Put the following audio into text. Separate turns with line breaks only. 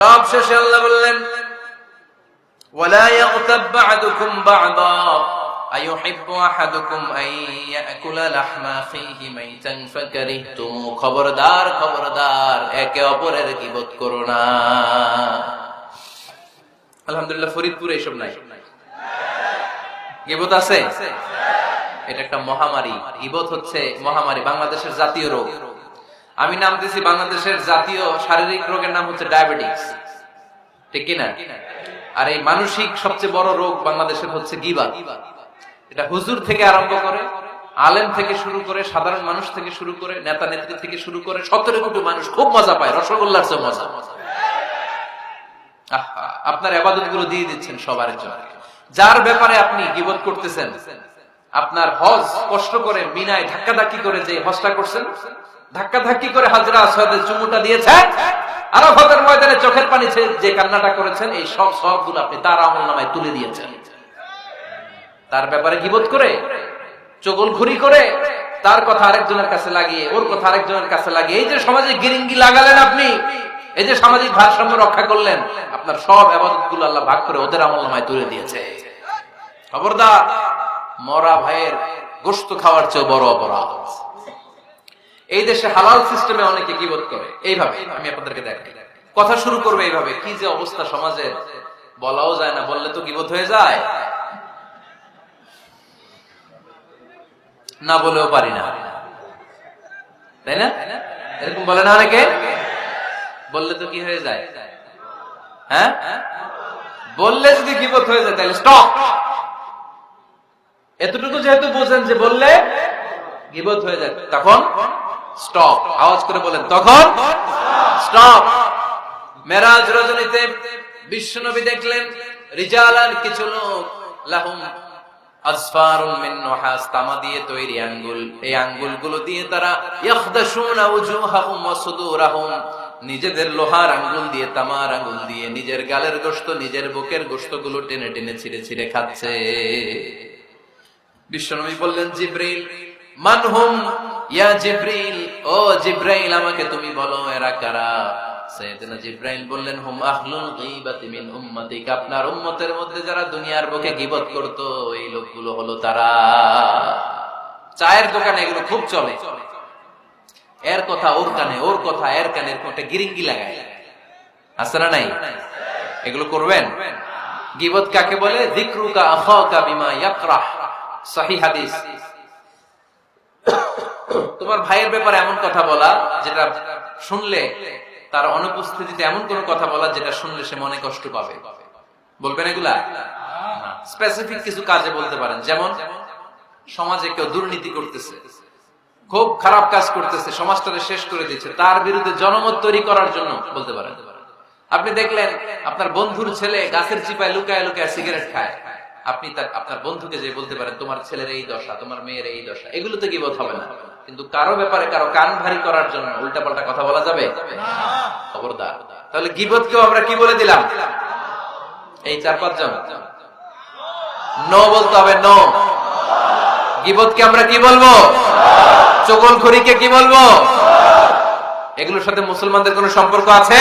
সব শেষে আল্লাহ বললেন ولا يغتب بعضكم بعضا أيحب أحدكم أن يأكل لحم أخيه ميتا فكرهتموه খবরদার খবরদার একে অপরের গিবত করো না আলহামদুলিল্লাহ ফরিদপুরে এসব নাই গিবত আছে এটা একটা মহামারী গিবত হচ্ছে মহামারী বাংলাদেশের জাতীয় রোগ আমি নাম দিছি বাংলাদেশের জাতীয় শারীরিক রোগের নাম হচ্ছে ডায়াবেটিস। ঠিক কিনা? আর এই মানসিক সবচেয়ে বড় রোগ বাংলাদেশের হচ্ছে গিবা এটা হুজুর থেকে আরম্ভ করে, আলেম থেকে শুরু করে, সাধারণ মানুষ থেকে শুরু করে, নেতা নেত্রী থেকে শুরু করে, সতেরো কোটি মানুষ খুব মজা পায়, রসগোল্লার চেয়ে মজা। আপনার আবাদতগুলো দিয়ে দিচ্ছেন সবার জন্য। যার ব্যাপারে আপনি গিবত করতেছেন, আপনার হজ কষ্ট করে মিনায় ধাক্কা ধাক্কি করে যে হজটা করছেন ধাক্কা ধাক্কি করে হাজরা আসওয়াদের চুমুটা দিয়েছেন আরাফাতের ময়দানে চোখের পানি যে কান্নাটা করেছেন, এই সব সবগুলো আপনি তার আমল নামায় তুলে দিয়েছেন। তার ব্যাপারে গিবত করে, চগল ঘুরি করে, তার কথা আরেকজনের কাছে লাগিয়ে, ওর কথা আরেকজনের কাছে লাগিয়ে, এই যে সমাজে গিরিঙ্গি লাগালেন আপনি, এই যে সামাজিক ভারসাম্য রক্ষা করলেন, আপনার সব আবাদতগুলো আল্লাহ ভাগ করে ওদের আমল নামায় তুলে দিয়েছে। খবরদার, মরা ভাইয়ের গোস্ত খাওয়ার চেয়ে বড় অপরাধ। এই দেশে হালাল সিস্টেমে অনেকে গিবত করে? এইভাবে, আমি আপনাদেরকে দেখাই। কথা শুরু করবে এইভাবে, কি যে অবস্থা সমাজের? বলাও যায় না, বললে তো গিবত হয়ে যায়। না বলেও পারি না। তাই না? এরকম বলে না অনেকে? বললে তো কি হয়ে যায়? হ্যাঁ? বললে যদি গিবত হয়ে যায়, তাহলে স্টপ এতটুকু যেহেতু বোঝেন যে বললে গিবত হয়ে যায়, তখন স্টপ আওয়াজ করে বলেন, তখন স্টপ মেরাজ রজনীতে দেখলেন, রিজালান কিছু লোক নিজেদের লোহার আঙ্গুল দিয়ে, তামার আঙ্গুল দিয়ে, নিজের গালের গোশত, নিজের বুকের গোশতগুলো টেনে টেনে ছিঁড়ে ছিঁড়ে খাচ্ছে। বিশ্বনবী বললেন জিব্রিল মানহুম ইয়া জিব্রিল, ও জিব্রাইল, আমাকে তুমি বলো, এরা কারা? সাইয়েদনা জিব্রাইল বললেন, হুম আহলুল গীবাতি মিন উম্মতিক, আপনার উম্মতের মধ্যে যারা দুনিয়ার বুকে গীবত করত, এই লোকগুলো হলো তারা। চায়ের দোকানে এগুলো খুব চলে। এর কথা ওর কানে, ওর কথা এর কানে এরকম একটা গিরিঙ্গি লাগায়। আছে না নাই? এগুলো করবেন? গিবত কাকে বলে? যিকরুকা আখাকা বিমা ইয়াকরাহ। সহিহ হাদিস। তোমার ভাইয়ের ব্যাপারে এমন কথা বলা, যেটা শুনলে তার অনুপস্থিতিতে এমন কোন কথা বলা, যেটা শুনলে সে মনে কষ্ট পাবে। বলবেন এগুলা? স্পেসিফিক কিছু কাজে বলতে পারেন। যেমন, সমাজে কেউ দুর্নীতি করতেছে, খুব খারাপ কাজ করতেছে, সমাজটাকে শেষ করে দিচ্ছে, তার বিরুদ্ধে জনমত তৈরি করার জন্য বলতে পারেন। আপনি দেখলেন, আপনার বন্ধুর ছেলে গাছের চিপায় লুকায় লুকায় সিগারেট খায়। আপনি তার, আপনার বন্ধুকে যে বলতে পারেন, তোমার ছেলের এই দশা, তোমার মেয়ের এই দশা, এগুলো তো গিবত হবে না। কিন্তু কারও ব্যাপারে কারও কান ভারী করার জন্য উল্টা পাল্টা কথা বলা যাবে? খবরদার। তাহলে গিবতকেও আমরা কি বলে দিলাম? এই চার পাঁচজন নো বলতে হবে, নো। গিবতকে আমরা কি বলব? চগল খড়িকে কি বলব? এগুলোর সাথে মুসলমানদের কোনো সম্পর্ক আছে?